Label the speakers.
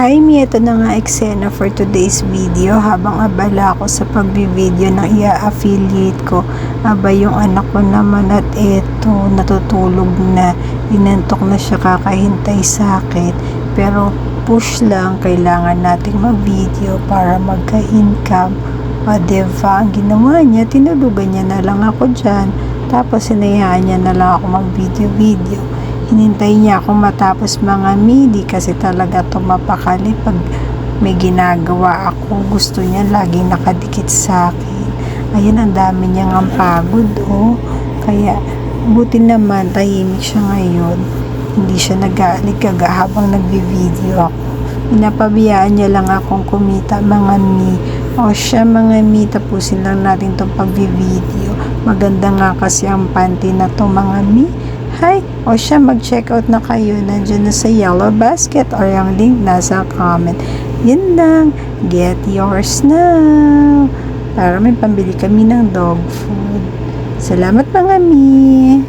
Speaker 1: Hi Mi, ito na nga eksena for today's video habang abala ako sa pagbi-video ng i-affiliate ko. Aba yung anak ko naman at eto, natutulog na, inantok na siya kakahintay sa akin. Pero push lang, kailangan nating mag-video para magka-income. O diba, ang ginawa niya, tinulugan niya na lang ako dyan. Tapos sinayaan niya na lang ako mag-video-video. Hinintay niya ako matapos mga midi kasi talaga tumapakali pag may ginagawa ako. Gusto niya laging nakadikit sa akin. Ayun, ang dami niyang ang pagod, oh. Kaya, buti naman, tahimik siya ngayon. Hindi siya nag-aalikaga habang nagbi-video ako. Pinapabiyaan niya lang akong kumita, mga mi. O siya, mga mi, tapusin lang natin itong pagbi-video. Maganda nga kasi ang panty na to, mga mi. Hi! O siya, mag-check out na kayo. Nandiyan na sa yellow basket or yung link nasa comment. Yun lang. Get yours now. Para may pambili kami ng dog food. Salamat mga mi.